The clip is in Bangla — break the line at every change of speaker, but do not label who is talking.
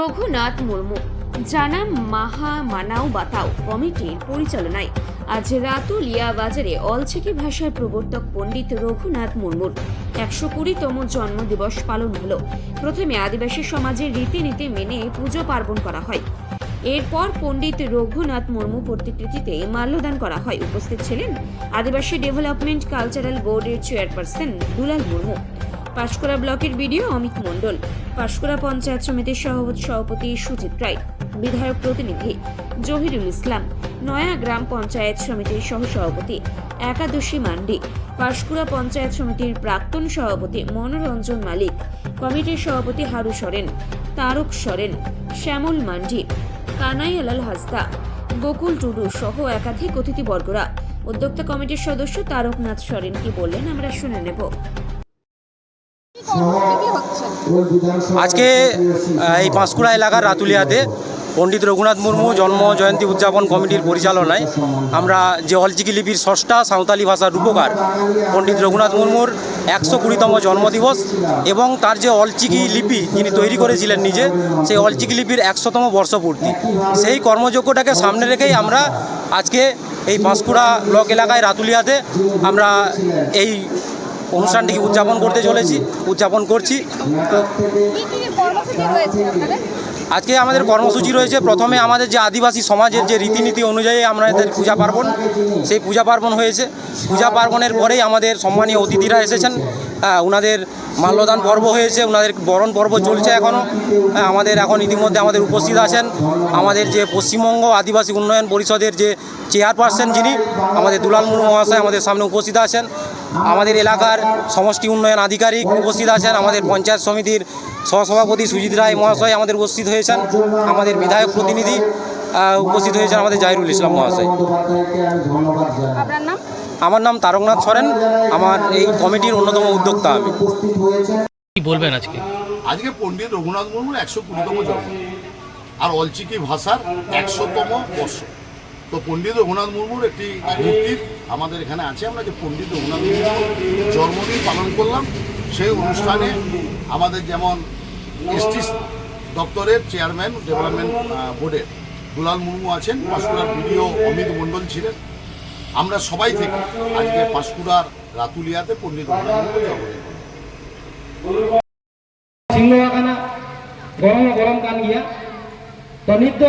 রঘুনাথ মুর্মু। জানাম মাহা মানাও বাতাও কমিটির পরিচালনায়। আজ রাতুলিয়া বাজারে অলচিকি ভাষার প্রবর্তক পণ্ডিত রঘুনাথ মুর্মুর একশো কুড়িতম জন্মদিবস পালন হলো। প্রথমে আদিবাসী সমাজের রীতিনীতি মেনে পুজো পার্বণ করা হয়। এরপর পণ্ডিত রঘুনাথ মুর্মু প্রতিকৃতিতে মাল্যদান করা হয়। উপস্থিত ছিলেন আদিবাসী ডেভেলপমেন্ট কালচারাল বোর্ডের চেয়ারপারসন দুলাল মুর্মু। পাঁশকুড়া ব্লকের বিডিও অমিত মণ্ডল, পাঁশকুড়া পঞ্চায়েত সমিতির সহ- সভাপতি সুজিত রায়, বিধায়ক প্রতিনিধি জহিরুল ইসলাম, নয়া গ্রাম পঞ্চায়েত সমিতির সহ সভাপতি একাদশী মান্ডি, পাঁশকুড়া পঞ্চায়েত সমিতির প্রাক্তন সভাপতি মনোরঞ্জন মালিক, কমিটির সভাপতি হারু সরেন, তারক সরেন, শ্যামল মান্ডি, কানাইয়ালাল হাসদা গোকুল টুডু সহ একাধিক অতিথিবর্গরা, উদ্যোক্তা কমিটির সদস্য তারকনাথ সরেন কি বললেন আমরা শুনে নেব।
আজকে এই পাঁশকুড়া এলাকার রাতুলিয়াতে পণ্ডিত রঘুনাথ মুর্মু জন্ম জয়ন্তী উদযাপন কমিটির পরিচালনায় আমরা যে অলচিকি লিপির ষষ্ঠা সাঁওতালি ভাষার রূপকার পণ্ডিত রঘুনাথ মুর্মুর একশো কুড়িতম জন্মদিবস এবং তার যে অলচিকি লিপি যিনি তৈরি করেছিলেন নিজে, সেই অলচিকি লিপির একশোতম বর্ষপূর্তি। সেই কর্মযজ্ঞটাকে সামনে রেখেই আমরা আজকে এই পাঁশকুড়া ব্লক এলাকায় রাতুলিয়াতে আমরা এই অনুষ্ঠানটিকে উদযাপন করতে চলেছি, উদযাপন করছি।
আপনাদের
আজকে আমাদের কর্মসূচি রয়েছে, প্রথমে আমাদের যে আদিবাসী সমাজের যে রীতিনীতি অনুযায়ী আমাদের পূজা পার্বণ, সেই পূজা পার্বণ হয়েছে। পূজা পার্বণের পরেই আমাদের সম্মানীয় অতিথিরা এসেছেন। ওনাদের মাল্যদান পর্ব হয়েছে ওনাদের বরণ পর্ব চলছে এখনও আমাদের এখন ইতিমধ্যে আমাদের উপস্থিত আছেন। আমাদের যে পশ্চিমবঙ্গ আদিবাসী উন্নয়ন পরিষদের যে চেয়ারপারসন যিনি আমাদের দুলাল মুর্মু মহাশয় আমাদের সামনে উপস্থিত আছেন। আমাদের এলাকার সমষ্টি উন্নয়ন আধিকারিক উপস্থিত আছেন। আমাদের পঞ্চায়েত সমিতির সহসভাপতি সুজিত রায় মহাশয় আমাদের উপস্থিত হয়েছেন। আমাদের বিধায়ক প্রতিনিধি উপস্থিত হয়েছেন আমাদের জাহিরুল ইসলাম মহাশয়। আমার নাম তারকনাথ সরেন। আমার এই কমিটির অন্যতম উদ্যোক্তা আমি।
কি বলবেন আজকে?
আজকে পণ্ডিত রঘুনাথ মুর্মুর একশো কুড়িতম জন্ম। আর অলচিকি ভাষার একশোতম বর্ষ। তো পণ্ডিত রঘুনাথ মুর্মুর একটি মূর্তি আমাদের এখানে আছে, আমরা যে পণ্ডিত রঘুনাথ মুর্মুর জন্মদিন পালন করলাম, সেই অনুষ্ঠানে আমাদের যেমন এসটি দপ্তরের চেয়ারম্যান, ডেভেলপমেন্ট বোর্ডের দুলাল মুর্মু আছেন, পাঁশকুড়ার বিডিও অমিত মণ্ডল ছিলেন। আমরা সবাই থেকে আজকে পাঁশকুড়ার রাতুলিয়াতে পণ্ডিত রঘুনাথ মুর্মুর জন্মদিন
কানা গরম কান গিয়া, তো নিত্য